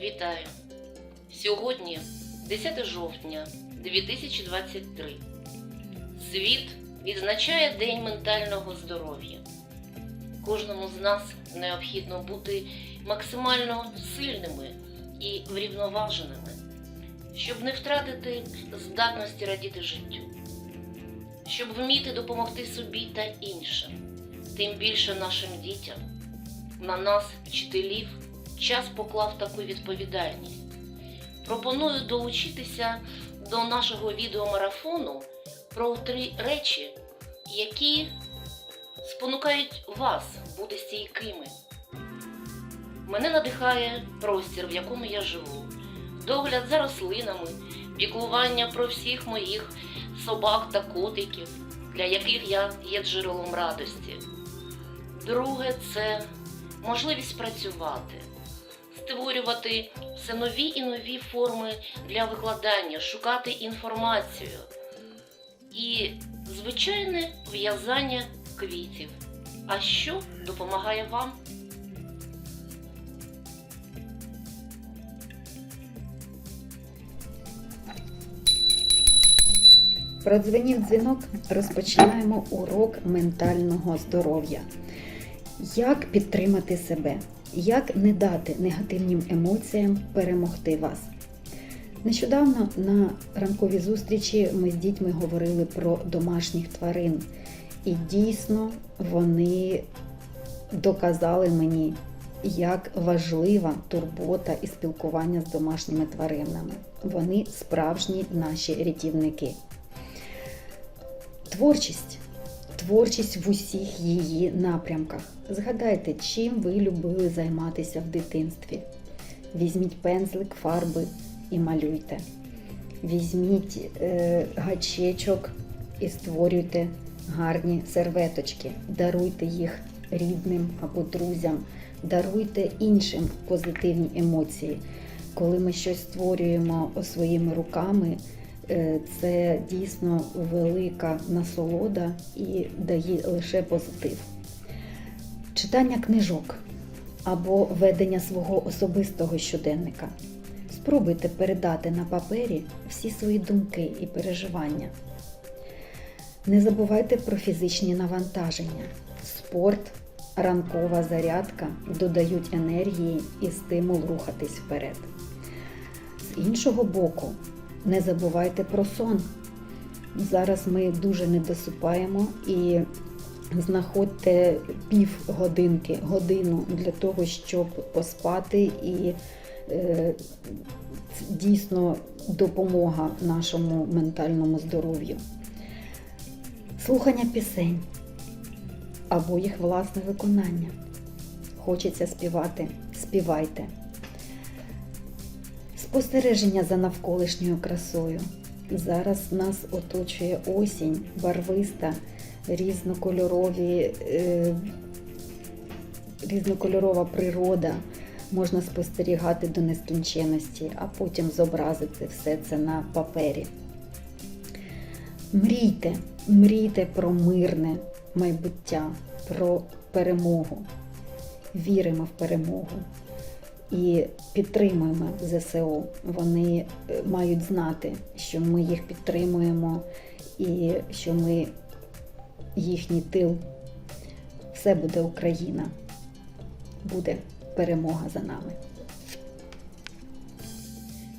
Вітаю! Сьогодні 10 жовтня 2023. Світ відзначає День ментального здоров'я. Кожному з нас необхідно бути максимально сильними і врівноваженими, щоб не втратити здатності радіти життю, щоб вміти допомогти собі та іншим, тим більше нашим дітям. На нас, вчителів, час поклав таку відповідальність. Пропоную долучитися до нашого відеомарафону про три речі, які спонукають вас бути стійкими. Мене надихає простір, в якому я живу, догляд за рослинами, піклування про всіх моїх собак та котиків, для яких я є джерелом радості. Друге це можливість працювати, створювати все нові і нові форми для викладання, шукати інформацію і звичайне в'язання квітів. А що допомагає вам? Продзвенів дзвінок, розпочинаємо урок ментального здоров'я. Як підтримати себе? Як не дати негативним емоціям перемогти вас? Нещодавно на ранковій зустрічі ми з дітьми говорили про домашніх тварин, і дійсно вони доказали мені, як важлива турбота і спілкування з домашніми тваринами. Вони справжні наші рятівники. Творчість. Творчість в усіх її напрямках. Згадайте, чим ви любили займатися в дитинстві. Візьміть пензлик, фарби і малюйте. Візьміть е, гачечок і створюйте гарні серветочки. Даруйте їх рідним або друзям, даруйте іншим позитивні емоції. Коли ми щось створюємо своїми руками, це дійсно велика насолода і дає лише позитив. Читання книжок або ведення свого особистого щоденника. Спробуйте передати на папері всі свої думки і переживання. Не забувайте про фізичні навантаження. Спорт, ранкова зарядка додають енергії і стимул рухатись вперед. З іншого боку, не забувайте про сон. Зараз ми дуже не досипаємо і знаходьте пів годинки, годину для того, щоб поспати, і е, дійсно допомога нашому ментальному здоров'ю. Слухання пісень або їх власне виконання. Хочеться співати, співайте спостереження за навколишньою красою. Зараз нас оточує осінь, барвиста, різнокольорові, е, різнокольорова природа. Можна спостерігати до нескінченності, а потім зобразити все це на папері. Мрійте, мрійте про мирне майбуття, про перемогу. Віримо в перемогу і підтримуємо ЗСУ. Вони е, мають знати, що ми їх підтримуємо і що ми їхній тил. Все буде Україна, буде перемога за нами.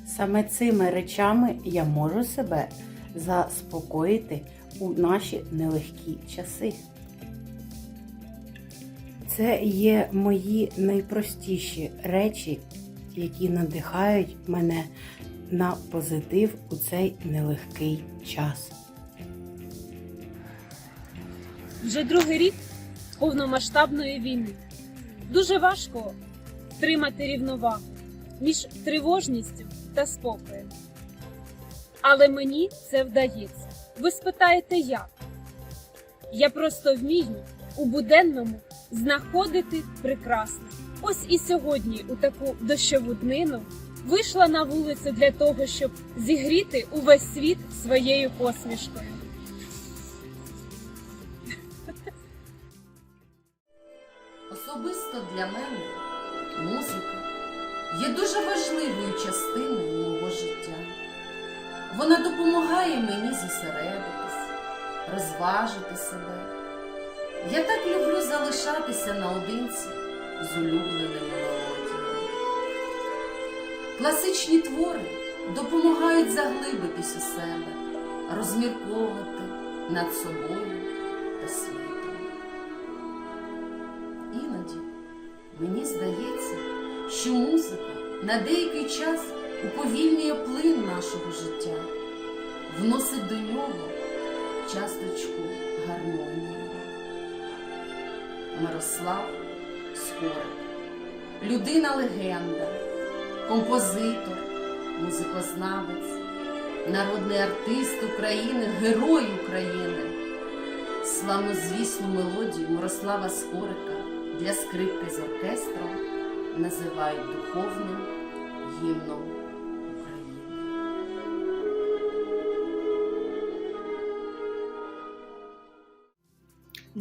Саме цими речами я можу себе заспокоїти у наші нелегкі часи. Це є мої найпростіші речі, які надихають мене на позитив у цей нелегкий час. Вже другий рік повномасштабної війни. Дуже важко тримати рівновагу між тривожністю та спокоєм. Але мені це вдається. Ви спитаєте як? Я просто вмію у буденному знаходити прекрасне. Ось і сьогодні, у таку дощову днину, вийшла на вулицю для того, щоб зігріти увесь світ своєю посмішкою. Особисто для мене музика є дуже важливою частиною мого життя. Вона допомагає мені зосередитись, розважити себе. Я так люблю залишатися наодинці з улюбленими мелодіями. Класичні твори допомагають заглибитись у себе, розмірковувати над собою та світом. Іноді мені здається, що музика на деякий час уповільнює плин нашого життя, вносить до нього часточку гармонії. Мирослав Скорик, людина легенда, композитор, музикознавець, народний артист України, герой України. Славнозвісну мелодію Мирослава Скорика для скрипки з оркестром називають духовним гімном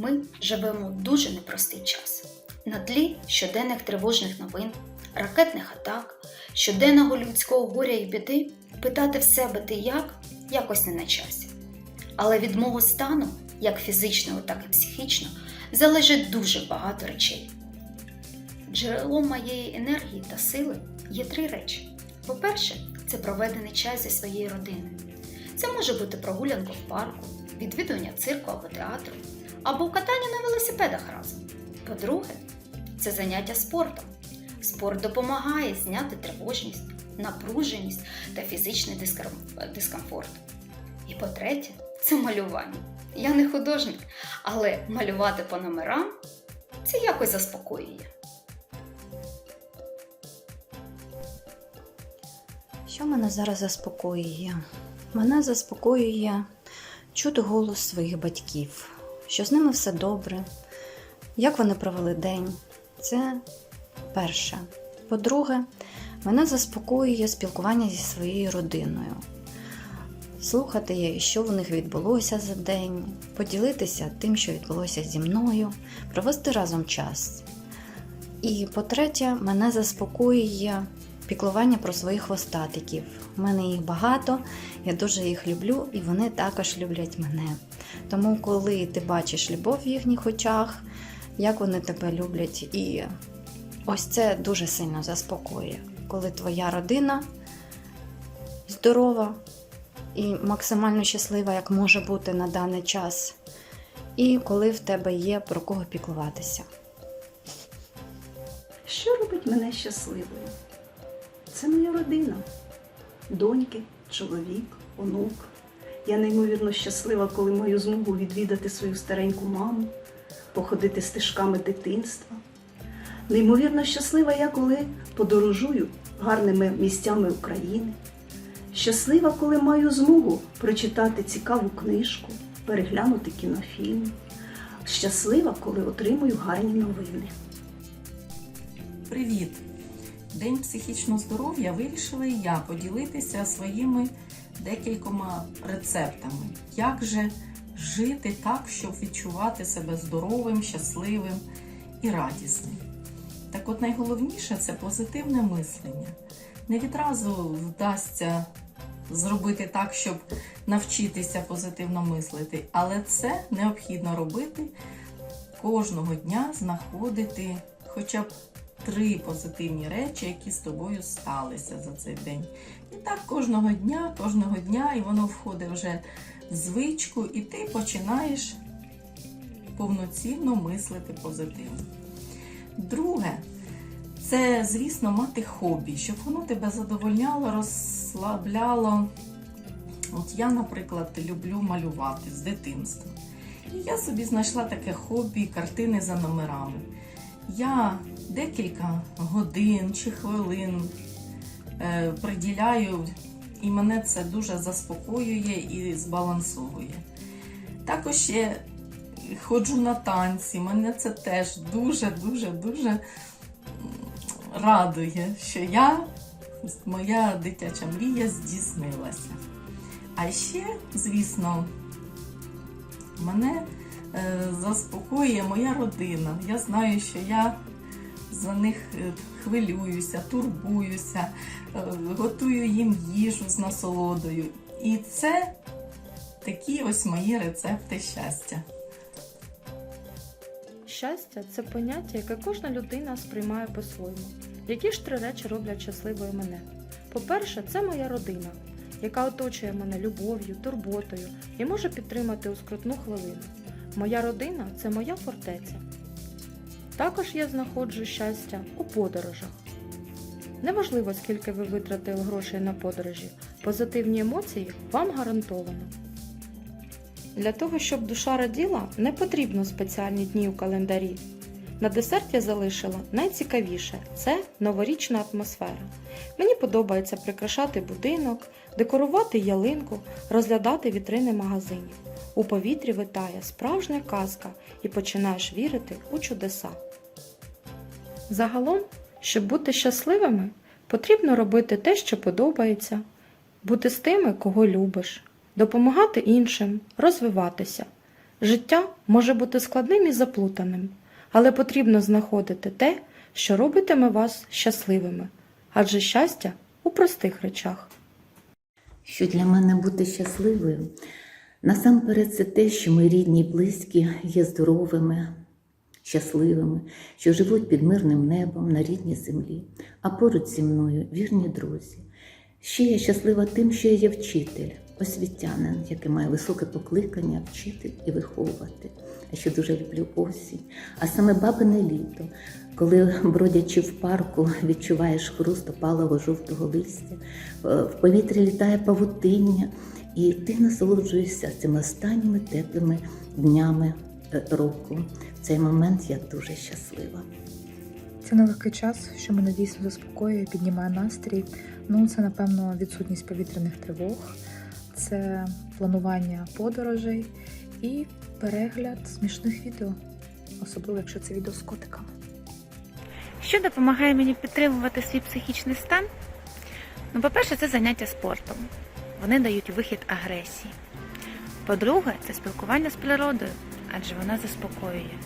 Ми живемо дуже непростий час. На тлі щоденних тривожних новин, ракетних атак, щоденного людського горя і біди питати в себе ти як якось не на часі. Але від мого стану, як фізичного, так і психічного, залежить дуже багато речей. Джерелом моєї енергії та сили є три речі. По-перше, це проведений час зі своєю родиною. Це може бути прогулянка в парку, відвідування цирку або театру, або катання на велосипедах разом. По-друге, це заняття спортом. Спорт допомагає зняти тривожність, напруженість та фізичний дискомфорт. І по-третє, це малювання. Я не художник, але малювати по номерам це якось заспокоює. Що мене зараз заспокоює? Мене заспокоює чути голос своїх батьків, що з ними все добре, як вони провели день. Це перше. По-друге, мене заспокоює спілкування зі своєю родиною. Слухати, що в них відбулося за день, поділитися тим, що відбулося зі мною, провести разом час. І по-третє, мене заспокоює піклування про своїх хвостатиків. У мене їх багато, я дуже їх люблю, і вони також люблять мене. Тому, коли ти бачиш любов в їхніх очах, як вони тебе люблять, і ось це дуже сильно заспокоює, коли твоя родина здорова і максимально щаслива, як може бути на даний час, і коли в тебе є про кого піклуватися. Що робить мене щасливою? Це моя родина, доньки, чоловік, онук. Я неймовірно щаслива, коли маю змогу відвідати свою стареньку маму, походити стежками дитинства. Неймовірно щаслива я, коли подорожую гарними місцями України. Щаслива, коли маю змогу прочитати цікаву книжку, переглянути кінофільм. Щаслива, коли отримую гарні новини. Привіт! День психічного здоров'я вирішила і я поділитися своїми декількома рецептами. Як же жити так, щоб відчувати себе здоровим, щасливим і радісним. Так от найголовніше це позитивне мислення. Не відразу вдасться зробити так, щоб навчитися позитивно мислити, але це необхідно робити кожного дня, знаходити хоча б три позитивні речі, які з тобою сталися за цей день. І так кожного дня, кожного дня, і воно входить вже в звичку, і ти починаєш повноцінно мислити позитивно. Друге, це, звісно, мати хобі, щоб воно тебе задовольняло, розслабляло. От я, наприклад, люблю малювати з дитинства. І я собі знайшла таке хобі картини за номерами. Я декілька годин чи хвилин е, приділяю, і мене це дуже заспокоює і збалансовує. Також я ходжу на танці, мене це теж дуже-дуже дуже радує, що я, моя дитяча мрія здійснилася. А ще, звісно, мене заспокоює моя родина. Я знаю, що я за них е, хвилююся, турбуюся, е, готую їм їжу з насолодою. І це такі ось мої рецепти щастя. Щастя це поняття, яке кожна людина сприймає по-своєму. Які ж три речі роблять щасливою мене? По-перше, це моя родина, яка оточує мене любов'ю, турботою і може підтримати у скрутну хвилину. Моя родина це моя фортеця. Також я знаходжу щастя у подорожах. Неважливо, скільки ви витратили грошей на подорожі, позитивні емоції вам гарантовано. Для того, щоб душа раділа, не потрібно спеціальні дні у календарі. На десерт я залишила найцікавіше це новорічна атмосфера. Мені подобається прикрашати будинок, декорувати ялинку, розглядати вітрини магазинів. У повітрі витає справжня казка і починаєш вірити у чудеса. Загалом, щоб бути щасливими, потрібно робити те, що подобається, бути з тими, кого любиш, допомагати іншим, розвиватися. Життя може бути складним і заплутаним, але потрібно знаходити те, що робитиме вас щасливими, адже щастя у простих речах. що для мене бути щасливою. Насамперед, це те, що мої рідні і близькі є здоровими, щасливими, що живуть під мирним небом на рідній землі, а поруч зі мною вірні друзі. Ще я щаслива тим, що я є вчитель, освітянин, який має високе покликання вчити і виховувати. А ще дуже люблю осінь, а саме бабине літо, коли, бродячи в парку, відчуваєш хруст опалого жовтого листя, е, в повітрі літає павутиння, і ти насолоджуєшся цими останніми теплими днями е, року. В цей момент я дуже щаслива. Це нелегкий час, що мене дійсно заспокоює, піднімає настрій. Ну, це, напевно, відсутність повітряних тривог, це планування подорожей і перегляд смішних відео, особливо якщо це відео з котиками. Що допомагає мені підтримувати свій психічний стан? Ну, по-перше, це заняття спортом. Вони дають вихід агресії. По-друге, це спілкування з природою, адже вона заспокоює.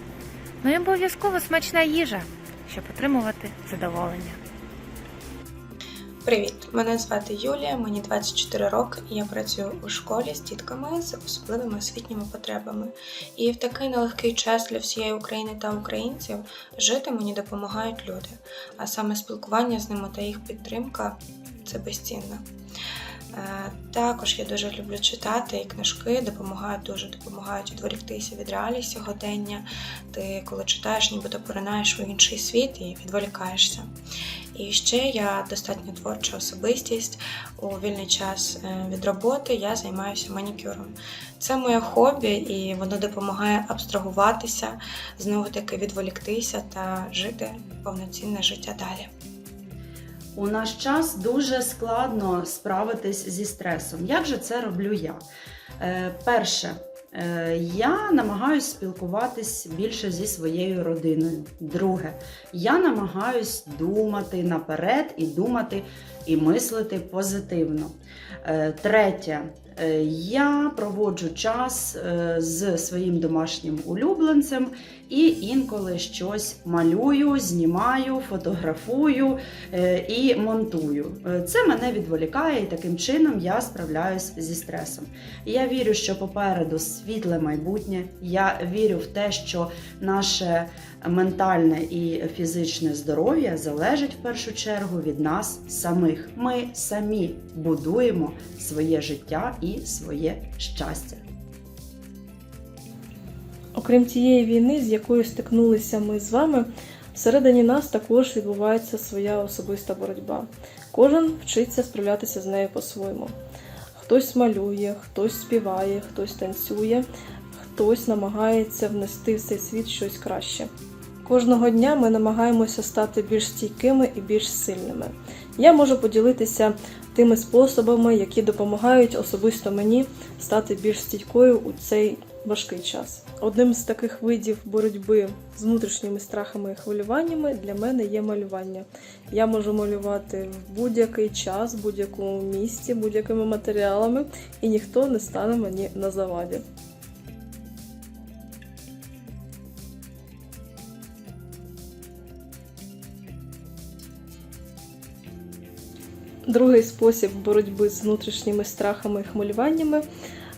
Ну і обов'язково смачна їжа, щоб отримувати задоволення. Привіт, мене звати Юлія, мені 24 роки, і я працюю у школі з дітками з особливими освітніми потребами. І в такий нелегкий час для всієї України та українців жити мені допомагають люди, а саме спілкування з ними та їх підтримка це безцінно. Е, Також я дуже люблю читати і книжки допомагають дуже допомагають відволіктися від реалій сьогодення. Ти, коли читаєш, нібито поринаєш у інший світ і відволікаєшся. І ще я достатньо творча особистість. У вільний час е, від роботи я займаюся манікюром. Це моє хобі, і воно допомагає абстрагуватися, знову таки відволіктися та жити повноцінне життя далі. У наш час дуже складно справитись зі стресом. Як же це роблю я? Е, перше, е, я намагаюся спілкуватись більше зі своєю родиною. Друге, я намагаюсь думати наперед і думати і мислити позитивно. Е, третє, я проводжу час е, з своїм домашнім улюбленцем і інколи щось малюю, знімаю, фотографую е, і монтую. Е, Це мене відволікає, і таким чином я справляюсь зі стресом. Я вірю, що попереду світле майбутнє. Я вірю в те, що наше ментальне і фізичне здоров'я залежить в першу чергу від нас самих. Ми самі будуємо своє життя і своє щастя. Окрім тієї війни, з якою стикнулися ми з вами, всередині нас також відбувається своя особиста боротьба. Кожен вчиться справлятися з нею по-своєму. Хтось малює, хтось співає, хтось танцює, хтось намагається внести в цей світ щось краще. Кожного дня ми намагаємося стати більш стійкими і більш сильними. Я можу поділитися тими способами, які допомагають особисто мені стати більш стійкою у цей важкий час. Одним з таких видів боротьби з внутрішніми страхами і хвилюваннями для мене є малювання. Я можу малювати в будь-який час, в будь-якому місці, будь-якими матеріалами, і ніхто не стане мені на заваді. Другий спосіб боротьби з внутрішніми страхами і хвилюваннями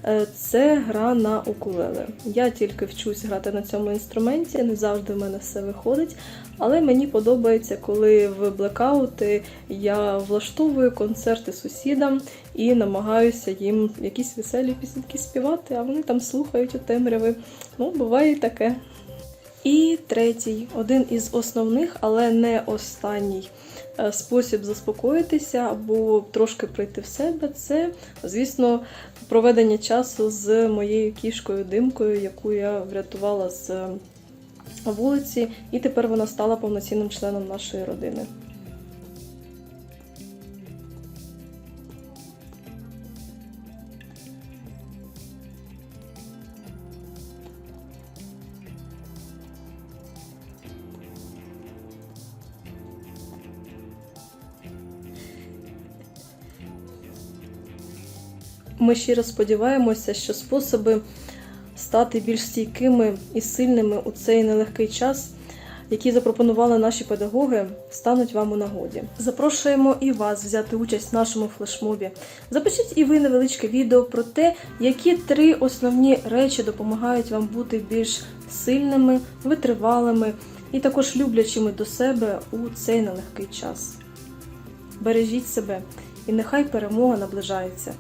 е, це гра на укулеле. Я тільки вчусь грати на цьому інструменті, не завжди в мене все виходить, але мені подобається, коли в блекаути я влаштовую концерти сусідам і намагаюся їм якісь веселі пісеньки співати, а вони там слухають у темряви. Ну, буває і таке. І третій, один із основних, але не останній спосіб заспокоїтися або трошки прийти в себе це, звісно, проведення часу з моєю кішкою димкою, яку я врятувала з е, вулиці, і тепер вона стала повноцінним членом нашої родини. Ми щиро сподіваємося, що способи стати більш стійкими і сильними у цей нелегкий час, які запропонували наші педагоги, стануть вам у нагоді. Запрошуємо і вас взяти участь в нашому флешмобі. Запишіть і ви невеличке відео про те, які три основні речі допомагають вам бути більш сильними, витривалими і також люблячими до себе у цей нелегкий час. Бережіть себе, і нехай перемога наближається.